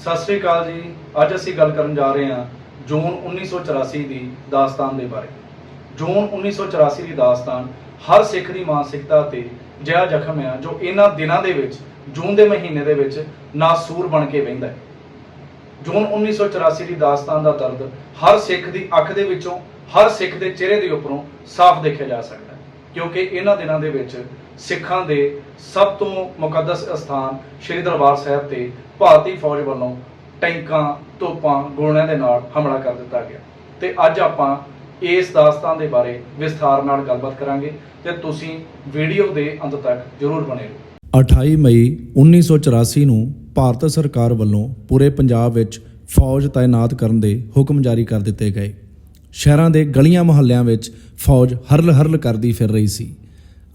ਸਤਿ ਸ੍ਰੀ ਅਕਾਲ ਜੀ। ਅੱਜ ਅਸੀਂ ਗੱਲ ਕਰਨ ਜਾ ਰਹੇ ਹਾਂ ਜੂਨ 1984 ਦੀ ਦਾਸਤਾਨ ਦੇ ਬਾਰੇ। ਜੂਨ 1984 ਦੀ ਦਾਸਤਾਨ ਹਰ ਸਿੱਖ ਦੀ ਮਾਨਸਿਕਤਾ ਤੇ ਜਿਹਾ ਜ਼ਖਮ ਆ ਜੋ ਇਹਨਾਂ ਦਿਨਾਂ ਦੇ ਵਿੱਚ, ਜੂਨ ਦੇ ਮਹੀਨੇ ਦੇ ਵਿੱਚ ਨਾਸੂਰ ਬਣ ਕੇ ਵਹਿੰਦਾ ਹੈ। ਜੂਨ 1984 ਦੀ ਦਾਸਤਾਨ ਦਾ ਦਰਦ ਹਰ ਸਿੱਖ ਦੀ ਅੱਖ ਦੇ ਵਿੱਚੋਂ, ਹਰ ਸਿੱਖ ਦੇ ਚਿਹਰੇ ਦੇ ਉੱਪਰੋਂ ਸਾਫ਼ ਦੇਖਿਆ ਜਾ ਸਕਦਾ ਹੈ। ਕਿਉਂਕਿ ਇਹਨਾਂ ਦਿਨਾਂ ਦੇ ਵਿੱਚ ਸਿੱਖਾਂ ਦੇ ਸਭ ਤੋਂ ਮੁਕੱਦਸ ਅਸਥਾਨ ਸ੍ਰੀ ਦਰਬਾਰ ਸਾਹਿਬ ਤੇ ਭਾਰਤੀ ਫੌਜ ਵੱਲੋਂ ਟੈਂਕਾਂ, ਤੋਪਾਂ, ਗੋਲਿਆਂ ਦੇ ਨਾਲ ਹਮਲਾ ਕਰ ਦਿੱਤਾ ਗਿਆ। ਤੇ ਅੱਜ ਆਪਾਂ ਇਸ ਦਾਸਤਾਨ ਦੇ ਬਾਰੇ ਵਿਸਥਾਰ ਨਾਲ ਗੱਲਬਾਤ ਕਰਾਂਗੇ ਤੇ ਤੁਸੀਂ ਵੀਡੀਓ ਦੇ ਅੰਤ ਤੱਕ ਜ਼ਰੂਰ ਬਣੇ ਰਹੋ। 28 ਮਈ 1984 ਨੂੰ ਭਾਰਤ ਸਰਕਾਰ ਵੱਲੋਂ ਪੂਰੇ ਪੰਜਾਬ ਵਿੱਚ ਫੌਜ ਤਾਇਨਾਤ ਕਰਨ ਦੇ ਹੁਕਮ ਜਾਰੀ ਕਰ ਦਿੱਤੇ ਗਏ। ਸ਼ਹਿਰਾਂ ਦੇ ਗਲੀਆਂ ਮੁਹੱਲਿਆਂ ਵਿੱਚ ਫੌਜ ਹਰਲ ਹਰਲ ਕਰਦੀ ਫਿਰ ਰਹੀ ਸੀ।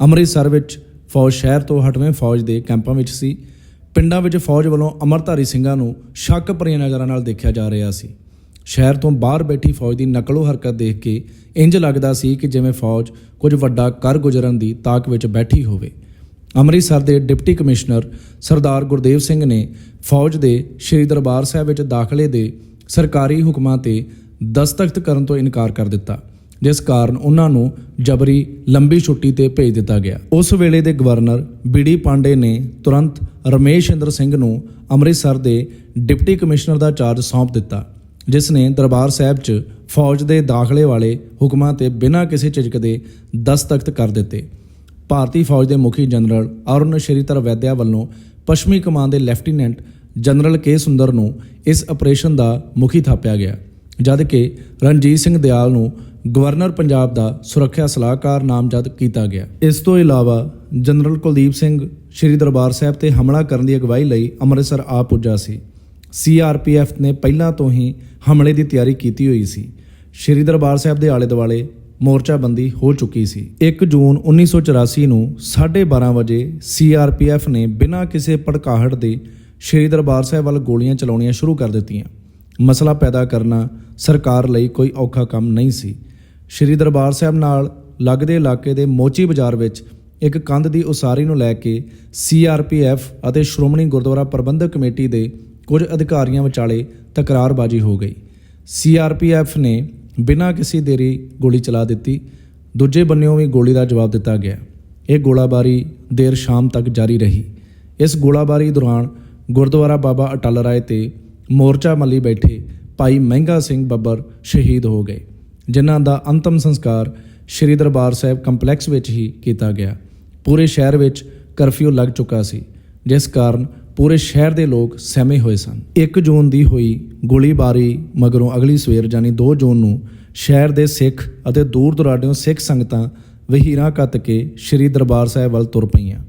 ਅੰਮ੍ਰਿਤਸਰ ਵਿੱਚ ਫੌਜ ਸ਼ਹਿਰ ਤੋਂ ਹਟਵੇਂ ਫੌਜ ਦੇ ਕੈਂਪਾਂ ਵਿੱਚ ਸੀ। ਪਿੰਡਾਂ ਵਿੱਚ ਫੌਜ ਵੱਲੋਂ ਅਮਰਧਾਰੀ ਸਿੰਘਾਂ ਨੂੰ ਸ਼ੱਕ ਭਰੀਆਂ ਨਜ਼ਰਾਂ ਨਾਲ ਦੇਖਿਆ ਜਾ ਰਿਹਾ ਸੀ। ਸ਼ਹਿਰ ਤੋਂ ਬਾਹਰ ਬੈਠੀ ਫੌਜ ਦੀ ਨਕਲੋ ਹਰਕਤ ਦੇਖ ਕੇ ਇੰਜ ਲੱਗਦਾ ਸੀ ਕਿ ਜਿਵੇਂ ਫੌਜ ਕੁਝ ਵੱਡਾ ਕਰ ਗੁਜ਼ਰਨ ਦੀ ਤਾਕ ਵਿੱਚ ਬੈਠੀ ਹੋਵੇ। ਅੰਮ੍ਰਿਤਸਰ ਦੇ ਡਿਪਟੀ ਕਮਿਸ਼ਨਰ ਸਰਦਾਰ ਗੁਰਦੇਵ ਸਿੰਘ ਨੇ ਫੌਜ ਦੇ ਸ੍ਰੀ ਦਰਬਾਰ ਸਾਹਿਬ ਵਿੱਚ ਦਾਖਲੇ ਦੇ ਸਰਕਾਰੀ ਹੁਕਮਾਂ ਤੇ ਦਸਤਖਤ ਕਰਨ ਤੋਂ ਇਨਕਾਰ ਕਰ ਦਿੱਤਾ। ਜਿਸ ਕਾਰਨ ਉਹਨਾਂ ਨੂੰ ਜਬਰੀ ਲੰਬੀ ਛੁੱਟੀ ਤੇ ਭੇਜ ਦਿੱਤਾ ਗਿਆ। ਉਸ ਵੇਲੇ ਦੇ ਗਵਰਨਰ ਬੀਡੀ ਪਾਂਡੇ ਨੇ ਤੁਰੰਤ ਰਮੇਸ਼ ਇੰਦਰ ਸਿੰਘ ਨੂੰ ਅੰਮ੍ਰਿਤਸਰ ਦੇ ਡਿਪਟੀ ਕਮਿਸ਼ਨਰ ਦਾ ਚਾਰਜ ਸੌਂਪ ਦਿੱਤਾ, ਜਿਸ ਨੇ ਦਰਬਾਰ ਸਾਹਿਬ 'ਚ ਫੌਜ ਦੇ ਦਾਖਲੇ ਵਾਲੇ ਹੁਕਮਾਂ ਤੇ ਬਿਨਾਂ ਕਿਸੇ ਝਿਜਕ ਦੇ ਦਸਤਖਤ ਕਰ ਦਿੱਤੇ। ਭਾਰਤੀ ਫੌਜ ਦੇ ਮੁਖੀ ਜਨਰਲ ਅਰੁਣ ਸ਼੍ਰੀਧਰ ਵੈਦਿਆ ਵੱਲੋਂ ਪੱਛਮੀ ਕਮਾਨ ਦੇ ਲੈਫਟੀਨੈਂਟ ਜਨਰਲ ਕੇ ਸੁੰਦਰ ਨੂੰ ਇਸ ਆਪਰੇਸ਼ਨ ਦਾ ਮੁਖੀ ਥਾਪਿਆ ਗਿਆ, ਜਦ ਕਿ ਰਣਜੀਤ ਸਿੰਘ ਦਿਆਲ ਨੂੰ ਗਵਰਨਰ ਪੰਜਾਬ ਦਾ ਸੁਰੱਖਿਆ ਸਲਾਹਕਾਰ ਨਾਮਜ਼ਦ ਕੀਤਾ ਗਿਆ। ਇਸ ਤੋਂ ਇਲਾਵਾ ਜਨਰਲ ਕੁਲਦੀਪ ਸਿੰਘ ਸ੍ਰੀ ਦਰਬਾਰ ਸਾਹਿਬ ਤੇ ਹਮਲਾ ਕਰਨ ਦੀ ਅਗਵਾਈ ਲਈ ਅੰਮ੍ਰਿਤਸਰ ਆ ਪੁੱਜਾ ਸੀ। ਸੀਆਰਪੀਐਫ ਨੇ ਪਹਿਲਾਂ ਤੋਂ ਹੀ ਹਮਲੇ ਦੀ ਤਿਆਰੀ ਕੀਤੀ ਹੋਈ ਸੀ। ਸ੍ਰੀ ਦਰਬਾਰ ਸਾਹਿਬ ਦੇ ਆਲੇ ਦੁਆਲੇ ਮੋਰਚਾਬੰਦੀ ਹੋ ਚੁੱਕੀ ਸੀ। 1 ਜੂਨ 1984 ਨੂੰ 12:30 ਵਜੇ ਸੀਆਰਪੀਐਫ ਨੇ ਬਿਨਾਂ ਕਿਸੇ ਭੜਕਾਹਟ ਦੇ ਸ੍ਰੀ ਦਰਬਾਰ ਸਾਹਿਬ ਵੱਲ ਗੋਲੀਆਂ ਚਲਾਉਣੀਆਂ ਸ਼ੁਰੂ ਕਰ ਦਿੱਤੀਆਂ। ਮਸਲਾ ਪੈਦਾ ਕਰਨਾ ਸਰਕਾਰ ਲਈ ਕੋਈ ਔਖਾ ਕੰਮ ਨਹੀਂ ਸੀ। ਸ੍ਰੀ ਦਰਬਾਰ ਸਾਹਿਬ ਨਾਲ ਲੱਗਦੇ ਇਲਾਕੇ ਦੇ ਮੋਚੀ ਬਾਜ਼ਾਰ ਵਿੱਚ ਇੱਕ ਕੰਧ ਦੀ ਉਸਾਰੀ ਨੂੰ ਲੈ ਕੇ ਸੀਆਰਪੀਐਫ ਅਤੇ ਸ਼੍ਰੋਮਣੀ ਗੁਰਦੁਆਰਾ ਪ੍ਰਬੰਧਕ ਕਮੇਟੀ ਦੇ ਕੁਝ ਅਧਿਕਾਰੀਆਂ ਵਿਚਾਲੇ ਤਕਰਾਰਬਾਜ਼ੀ ਹੋ ਗਈ। ਸੀਆਰਪੀਐਫ ਨੇ ਬਿਨਾਂ ਕਿਸੇ ਦੇਰੀ ਗੋਲੀ ਚਲਾ ਦਿੱਤੀ। ਦੂਜੇ ਬੰਨਿਓਂ ਵੀ ਗੋਲੀ ਦਾ ਜਵਾਬ ਦਿੱਤਾ ਗਿਆ। ਇਹ ਗੋਲਾਬਾਰੀ ਦੇਰ ਸ਼ਾਮ ਤੱਕ ਜਾਰੀ ਰਹੀ। ਇਸ ਗੋਲਾਬਾਰੀ ਦੌਰਾਨ ਗੁਰਦੁਆਰਾ ਬਾਬਾ ਅਟਲ ਰਾਏ ਤੇ ਮੋਰਚਾ ਮੱਲੀ ਬੈਠੇ ਭਾਈ ਮਹਿੰਗਾ ਸਿੰਘ ਬੱਬਰ ਸ਼ਹੀਦ ਹੋ ਗਏ। ਜਿਨ੍ਹਾਂ ਦਾ ਅੰਤਮ ਸੰਸਕਾਰ ਸ੍ਰੀ ਦਰਬਾਰ ਸਾਹਿਬ ਕੰਪਲੈਕਸ ਵਿੱਚ ਹੀ ਕੀਤਾ ਗਿਆ। ਪੂਰੇ ਸ਼ਹਿਰ ਵਿੱਚ ਕਰਫਿਊ ਲੱਗ ਚੁੱਕਾ ਸੀ, ਜਿਸ ਕਾਰਨ ਪੂਰੇ ਸ਼ਹਿਰ ਦੇ ਲੋਕ ਸਹਿਮੇ ਹੋਏ ਸਨ। 1 ਜੂਨ ਦੀ ਹੋਈ ਗੋਲੀਬਾਰੀ ਮਗਰੋਂ ਅਗਲੀ ਸਵੇਰ ਜਾਨੀ 2 ਜੂਨ ਨੂੰ ਸ਼ਹਿਰ ਦੇ ਸਿੱਖ ਅਤੇ ਦੂਰ ਦੁਰਾਡਿਓਂ ਸਿੱਖ ਸੰਗਤਾਂ ਵਹੀਰਾਂ ਕੱਤ ਕੇ ਸ੍ਰੀ ਦਰਬਾਰ ਸਾਹਿਬ ਵੱਲ ਤੁਰ ਪਈਆਂ।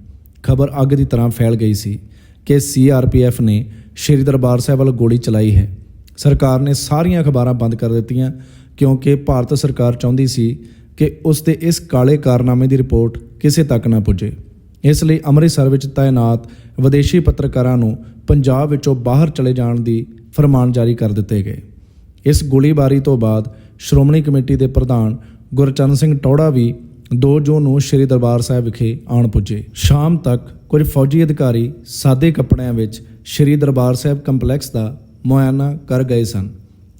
ਖਬਰ ਅੱਗ ਦੀ ਤਰ੍ਹਾਂ ਫੈਲ ਗਈ ਸੀ ਕਿ ਸੀਆਰਪੀਐਫ ਨੇ ਸ੍ਰੀ ਦਰਬਾਰ ਸਾਹਿਬ ਵੱਲ ਗੋਲੀ ਚਲਾਈ ਹੈ। ਸਰਕਾਰ ਨੇ ਸਾਰੀਆਂ ਅਖਬਾਰਾਂ ਬੰਦ ਕਰ ਦਿੱਤੀਆਂ ਕਿਉਂਕਿ ਭਾਰਤ ਸਰਕਾਰ ਚਾਹੁੰਦੀ ਸੀ ਕਿ ਉਸ ਦੇ ਇਸ ਕਾਲੇ ਕਾਰਨਾਮੇ ਦੀ ਰਿਪੋਰਟ ਕਿਸੇ ਤੱਕ ਨਾ ਪੁੱਜੇ। ਇਸ ਲਈ ਅੰਮ੍ਰਿਤਸਰ ਵਿੱਚ ਤਾਇਨਾਤ ਵਿਦੇਸ਼ੀ ਪੱਤਰਕਾਰਾਂ ਨੂੰ ਪੰਜਾਬ ਵਿੱਚੋਂ ਬਾਹਰ ਚਲੇ ਜਾਣ ਦੀ ਫਰਮਾਨ ਜਾਰੀ ਕਰ ਦਿੱਤੇ ਗਏ। ਇਸ ਗੋਲੀਬਾਰੀ ਤੋਂ ਬਾਅਦ ਸ਼੍ਰੋਮਣੀ ਕਮੇਟੀ ਦੇ ਪ੍ਰਧਾਨ ਗੁਰਚਰਨ ਸਿੰਘ ਟੌੜਾ ਵੀ 2 ਜੂਨ ਨੂੰ ਸ੍ਰੀ ਦਰਬਾਰ ਸਾਹਿਬ ਵਿਖੇ ਆਣ ਪੁੱਜੇ। ਸ਼ਾਮ ਤੱਕ ਕੁਝ ਫੌਜੀ ਅਧਿਕਾਰੀ ਸਾਦੇ ਕੱਪੜਿਆਂ ਵਿੱਚ ਸ੍ਰੀ ਦਰਬਾਰ ਸਾਹਿਬ ਕੰਪਲੈਕਸ ਦਾ ਮੁਆਇਨਾ ਕਰ ਗਏ ਸਨ।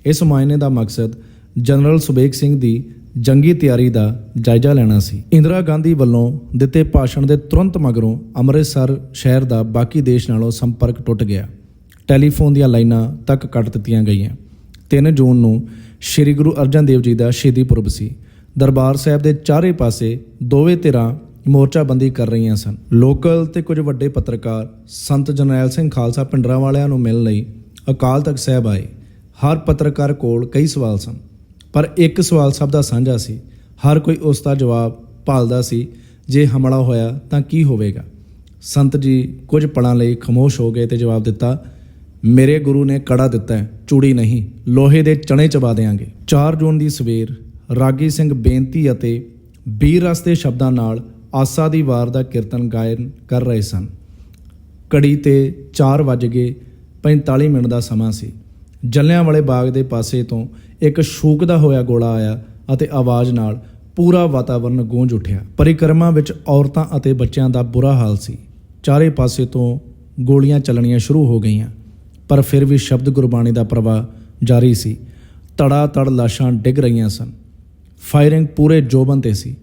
ਇਸ ਮੁਆਇਨੇ ਦਾ ਮਕਸਦ ਜਨਰਲ ਸੁਬੇਗ ਸਿੰਘ ਦੀ ਜੰਗੀ ਤਿਆਰੀ ਦਾ ਜਾਇਜ਼ਾ ਲੈਣਾ ਸੀ। ਇੰਦਰਾ ਗਾਂਧੀ ਵੱਲੋਂ ਦਿੱਤੇ ਭਾਸ਼ਣ ਦੇ ਤੁਰੰਤ ਮਗਰੋਂ ਅੰਮ੍ਰਿਤਸਰ ਸ਼ਹਿਰ ਦਾ ਬਾਕੀ ਦੇਸ਼ ਨਾਲੋਂ ਸੰਪਰਕ ਟੁੱਟ ਗਿਆ। ਟੈਲੀਫੋਨ ਦੀਆਂ ਲਾਈਨਾਂ ਤੱਕ ਕੱਟ ਦਿੱਤੀਆਂ ਗਈਆਂ। 3 ਜੂਨ ਨੂੰ ਸ੍ਰੀ ਗੁਰੂ ਅਰਜਨ ਦੇਵ ਜੀ ਦਾ ਸ਼ਹੀਦੀ ਪੁਰਬ ਸੀ। ਦਰਬਾਰ ਸਾਹਿਬ ਦੇ ਚਾਰੇ ਪਾਸੇ ਦੋਵੇਂ ਧਿਰਾਂ ਮੋਰਚਾਬੰਦੀ ਕਰ ਰਹੀਆਂ ਸਨ। ਲੋਕਲ ਤੇ ਕੁਝ ਵੱਡੇ ਪੱਤਰਕਾਰ ਸੰਤ ਜਰਨੈਲ ਸਿੰਘ ਖਾਲਸਾ ਪਿੰਡਰਾਂ ਵਾਲਿਆਂ ਨੂੰ ਮਿਲਣ ਲਈ ਅਕਾਲ ਤਖਤ ਸਾਹਿਬ ਆਏ। ਹਰ ਪੱਤਰਕਾਰ ਕੋਲ ਕਈ ਸਵਾਲ ਸਨ। ਪਰ ਇੱਕ ਸਵਾਲ ਸਭ ਦਾ ਸਾਂਝਾ ਸੀ। ਹਰ ਕੋਈ ਉਸ ਦਾ ਜਵਾਬ ਭਾਲਦਾ ਸੀ, ਜੇ ਹਮਲਾ ਹੋਇਆ ਤਾਂ ਕੀ ਹੋਵੇਗਾ? ਸੰਤ ਜੀ ਕੁਝ ਪਲਾਂ ਲਈ ਖਾਮੋਸ਼ ਹੋ ਗਏ ਤੇ ਜਵਾਬ ਦਿੱਤਾ, ਮੇਰੇ ਗੁਰੂ ਨੇ ਕੜਾ ਦਿੱਤਾ ਚੂੜੀ ਨਹੀਂ, ਲੋਹੇ ਦੇ ਚਣੇ ਚਬਾ ਦੇਾਂਗੇ 4 ਜੂਨ ਦੀ ਸਵੇਰ ਰਾਗੀ ਸਿੰਘ ਬੇਨਤੀ ਅਤੇ ਵੀਰ ਰਸ ਦੇ ਸ਼ਬਦਾਂ ਨਾਲ ਆਸਾ ਦੀ ਵਾਰ ਦਾ ਕੀਰਤਨ ਗਾਇਨ ਕਰ ਰਹੇ ਸਨ। ਕੜੀ ਤੇ 4 ਵੱਜ ਗਏ 45 ਮਿੰਟ ਦਾ ਸਮਾਂ ਸੀ। ਜੱਲਿਆਂ ਬਾਗ ਦੇ ਪਾਸੇ ਤੋਂ ਇੱਕ ਸ਼ੂਕਦਾ ਹੋਇਆ ਗੋਲਾ ਆਇਆ ਅਤੇ ਆਵਾਜ਼ ਨਾਲ ਪੂਰਾ ਵਾਤਾਵਰਨ ਗੂੰਜ ਉੱਠਿਆ। ਪਰਿਕਰਮਾ ਵਿੱਚ ਔਰਤਾਂ ਅਤੇ ਬੱਚਿਆਂ ਦਾ ਬੁਰਾ ਹਾਲ ਸੀ। ਚਾਰੇ ਪਾਸੇ ਤੋਂ ਗੋਲੀਆਂ ਚੱਲਣੀਆਂ ਸ਼ੁਰੂ ਹੋ ਗਈਆਂ, ਪਰ ਫਿਰ ਵੀ ਸ਼ਬਦ ਗੁਰਬਾਣੀ ਦਾ ਪ੍ਰਵਾਹ ਜਾਰੀ ਸੀ। ਤੜਾ ਤੜ ਲਾਸ਼ਾਂ ਡਿੱਗ ਰਹੀਆਂ ਸਨ। ਫਾਇਰਿੰਗ ਪੂਰੇ ਜੋਬਨ ਤੇ ਸੀ।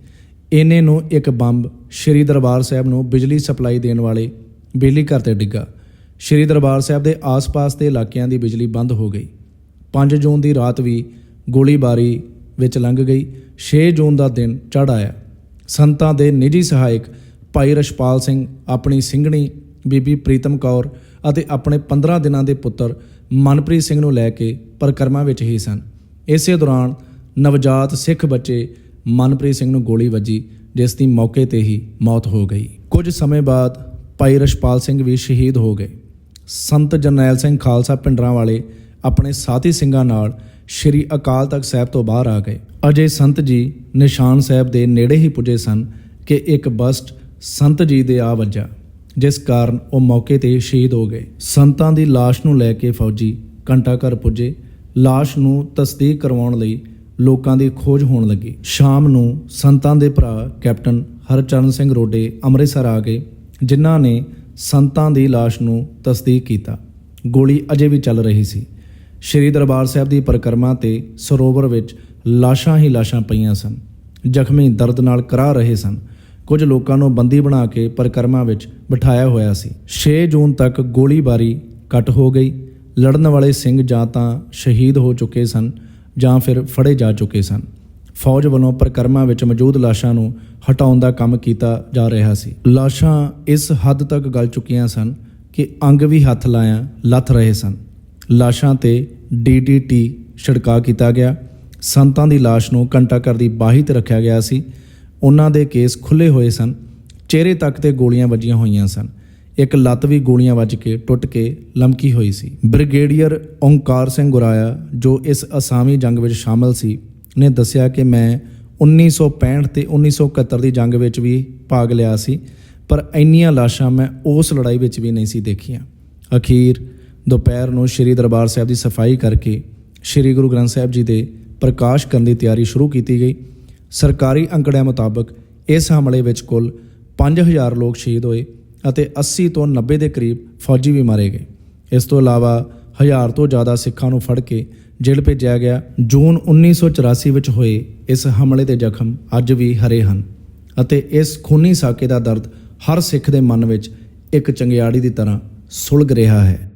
ਇੰਨੇ ਨੂੰ ਇੱਕ ਬੰਬ ਸ਼੍ਰੀ ਦਰਬਾਰ ਸਾਹਿਬ ਨੂੰ ਬਿਜਲੀ ਸਪਲਾਈ ਦੇਣ ਵਾਲੇ ਬਿਜਲੀ ਘਰ ਤੇ ਡਿੱਗਾ। ਸ਼੍ਰੀ ਦਰਬਾਰ ਸਾਹਿਬ ਦੇ ਆਸ-ਪਾਸ ਦੇ ਇਲਾਕਿਆਂ ਦੀ ਬਿਜਲੀ ਬੰਦ ਹੋ ਗਈ। 5 ਜੂਨ ਦੀ ਰਾਤ ਵੀ ਗੋਲੀਬਾਰੀ ਵਿੱਚ ਲੰਘ ਗਈ। 6 ਜੂਨ ਦਾ ਦਿਨ ਚੜ ਆਇਆ। ਸੰਤਾਂ ਦੇ ਨਿੱਜੀ ਸਹਾਇਕ ਭਾਈ ਰਸ਼ਪਾਲ ਸਿੰਘ, ਆਪਣੀ ਸਿੰਘਣੀ ਬੀਬੀ ਪ੍ਰੀਤਮ ਕੌਰ ਅਤੇ ਆਪਣੇ 15 ਦਿਨਾਂ ਦੇ ਪੁੱਤਰ ਮਨਪ੍ਰੀਤ ਸਿੰਘ ਨੂੰ ਲੈ ਕੇ ਪਰਿਕਰਮਾ ਵਿੱਚ ਹੀ ਸਨ। ਇਸੇ ਦੌਰਾਨ ਨਵਜਾਤ ਸਿੱਖ ਬੱਚੇ ਮਨਪ੍ਰੀਤ ਸਿੰਘ ਨੂੰ ਗੋਲੀ ਵੱਜੀ, ਜਿਸ ਦੀ ਮੌਕੇ ਤੇ ਹੀ ਮੌਤ ਹੋ ਗਈ। ਕੁਝ ਸਮੇਂ ਬਾਅਦ ਭਾਈ ਰਸ਼ਪਾਲ ਸਿੰਘ ਵੀ ਸ਼ਹੀਦ ਹੋ ਗਏ। ਸੰਤ ਜਰਨੈਲ ਸਿੰਘ ਖਾਲਸਾ ਪਿੰਡਰਾਂ ਵਾਲੇ ਆਪਣੇ ਸਾਥੀ ਸਿੰਘਾਂ ਨਾਲ ਸ਼੍ਰੀ ਅਕਾਲ ਤਖਤ ਸਾਹਿਬ ਤੋਂ ਬਾਹਰ ਆ ਗਏ। ਅਜੇ ਸੰਤ ਜੀ ਨਿਸ਼ਾਨ ਸਾਹਿਬ ਦੇ ਨੇੜੇ ਹੀ ਪੁੱਜੇ ਸਨ ਕਿ ਇੱਕ ਬਸਟ ਸੰਤ ਜੀ ਦੇ ਆ ਵੱਜਾ, ਜਿਸ ਕਾਰਨ ਉਹ ਮੌਕੇ ਤੇ ਸ਼ਹੀਦ ਹੋ ਗਏ। ਸੰਤਾਂ ਦੀ ਲਾਸ਼ ਨੂੰ ਲੈ ਕੇ ਫੌਜੀ ਘੰਟਾ ਘਰ ਪੁੱਜੇ। ਲਾਸ਼ ਨੂੰ ਤਸਦੀਕ ਕਰਵਾਉਣ ਲਈ ਲੋਕਾਂ ਦੀ ਖੋਜ ਹੋਣ ਲੱਗੀ। ਸ਼ਾਮ ਨੂੰ ਸੰਤਾਂ ਦੇ ਭਰਾ ਕੈਪਟਨ ਹਰਚਰਨ ਸਿੰਘ ਰੋਡੇ ਅੰਮ੍ਰਿਤਸਰ ਆ ਗਏ, ਜਿਨ੍ਹਾਂ ਨੇ ਸੰਤਾਂ ਦੀ ਲਾਸ਼ ਨੂੰ ਤਸਦੀਕ ਕੀਤਾ। ਗੋਲੀ ਅਜੇ ਵੀ ਚੱਲ ਰਹੀ ਸੀ। ਸ਼੍ਰੀ ਦਰਬਾਰ ਸਾਹਿਬ ਦੀ ਪਰਿਕਰਮਾ ਤੇ ਸਰੋਵਰ ਵਿੱਚ ਲਾਸ਼ਾਂ ਹੀ ਲਾਸ਼ਾਂ ਪਈਆਂ ਸਨ। ਜ਼ਖਮੀ ਦਰਦ ਨਾਲ ਕਰਾ ਰਹੇ ਸਨ। ਕੁਝ ਲੋਕਾਂ ਨੂੰ ਬੰਦੀ ਬਣਾ ਕੇ ਪਰਿਕਰਮਾ ਵਿੱਚ ਬਿਠਾਇਆ ਹੋਇਆ ਸੀ। 6 ਜੂਨ ਤੱਕ ਗੋਲੀਬਾਰੀ ਕੱਟ ਹੋ ਗਈ। ਲੜਨ ਵਾਲੇ ਸਿੰਘ ਜਾਂ ਤਾਂ ਸ਼ਹੀਦ ਹੋ ਚੁੱਕੇ ਸਨ ਜਾਂ ਫਿਰ ਫੜੇ ਜਾ ਚੁੱਕੇ ਸਨ। ਫੌਜ ਵੱਲੋਂ ਪਰਿਕਰਮਾ ਵਿੱਚ ਮੌਜੂਦ ਲਾਸ਼ਾਂ ਨੂੰ ਹਟਾਉਣ ਦਾ ਕੰਮ ਕੀਤਾ ਜਾ ਰਿਹਾ ਸੀ। ਲਾਸ਼ਾਂ ਇਸ ਹੱਦ ਤੱਕ ਗਲ ਚੁੱਕੀਆਂ ਸਨ ਕਿ ਅੰਗ ਵੀ ਹੱਥ ਲਾਇਆ ਲੱਥ ਰਹੇ ਸਨ। ਲਾਸ਼ਾਂ ਤੇ ਡੀਡੀਟੀ ਛਿੜਕਾ ਕੀਤਾ ਗਿਆ। ਸੰਤਾਂ ਦੀ ਲਾਸ਼ ਨੂੰ ਘੰਟਾ ਘਰ ਦੀ ਬਾਹੀ ਤੇ ਰੱਖਿਆ ਗਿਆ ਸੀ। ਉਹਨਾਂ ਦੇ ਕੇਸ ਖੁੱਲੇ ਹੋਏ ਸਨ। ਚਿਹਰੇ ਤੱਕ ਤੇ ਗੋਲੀਆਂ ਵੱਜੀਆਂ ਹੋਈਆਂ ਸਨ। ਇੱਕ ਲੱਤ ਵੀ ਗੋਲੀਆਂ ਵੱਜ ਕੇ ਟੁੱਟ ਕੇ ਲਮਕੀ ਹੋਈ ਸੀ। ਬ੍ਰਿਗੇਡੀਅਰ ਓਂਕਾਰ ਸਿੰਘ ਗੁਰਾਇਆ, ਜੋ ਇਸ ਅਸਾਮੀ ਜੰਗ ਵਿੱਚ ਸ਼ਾਮਲ ਸੀ ਨੇ ਦੱਸਿਆ ਕਿ ਮੈਂ 1965 ਤੇ 1971 ਦੀ ਜੰਗ ਵਿੱਚ ਵੀ ਭਾਗ ਲਿਆ ਸੀ, ਪਰ ਇੰਨੀਆਂ ਲਾਸ਼ਾਂ ਮੈਂ ਉਸ ਲੜਾਈ ਵਿੱਚ ਵੀ ਨਹੀਂ ਸੀ ਦੇਖੀਆਂ। ਅਖੀਰ ਦੁਪਹਿਰ ਨੂੰ ਸ੍ਰੀ ਦਰਬਾਰ ਸਾਹਿਬ ਦੀ ਸਫ਼ਾਈ ਕਰਕੇ ਸ੍ਰੀ ਗੁਰੂ ਗ੍ਰੰਥ ਸਾਹਿਬ ਜੀ ਦੇ ਪ੍ਰਕਾਸ਼ ਕਰਨ ਦੀ ਤਿਆਰੀ ਸ਼ੁਰੂ ਕੀਤੀ ਗਈ। ਸਰਕਾਰੀ ਅੰਕੜਿਆਂ ਮੁਤਾਬਕ ਇਸ ਹਮਲੇ ਵਿੱਚ ਕੁੱਲ 5000 ਲੋਕ ਸ਼ਹੀਦ ਹੋਏ ਅਤੇ 80 ਤੋਂ 90 ਦੇ ਕਰੀਬ ਫੌਜੀ ਵੀ ਮਾਰੇ ਗਏ। ਇਸ ਤੋਂ ਇਲਾਵਾ ਹਜ਼ਾਰ ਤੋਂ ਜ਼ਿਆਦਾ ਸਿੱਖਾਂ ਨੂੰ ਫੜ ਕੇ ਜੇਲ੍ਹ ਭੇਜਿਆ ਗਿਆ। ਜੂਨ 1984 ਵਿੱਚ ਹੋਏ ਇਸ ਹਮਲੇ ਦੇ ਜ਼ਖਮ ਅੱਜ ਵੀ ਹਰੇ ਹਨ ਅਤੇ ਇਸ ਖੂਨੀ ਸਾਕੇ ਦਾ ਦਰਦ ਹਰ ਸਿੱਖ ਦੇ ਮਨ ਵਿੱਚ ਇੱਕ ਚੰਗਿਆੜੀ ਦੀ ਤਰ੍ਹਾਂ ਸੁਲਗ ਰਿਹਾ ਹੈ।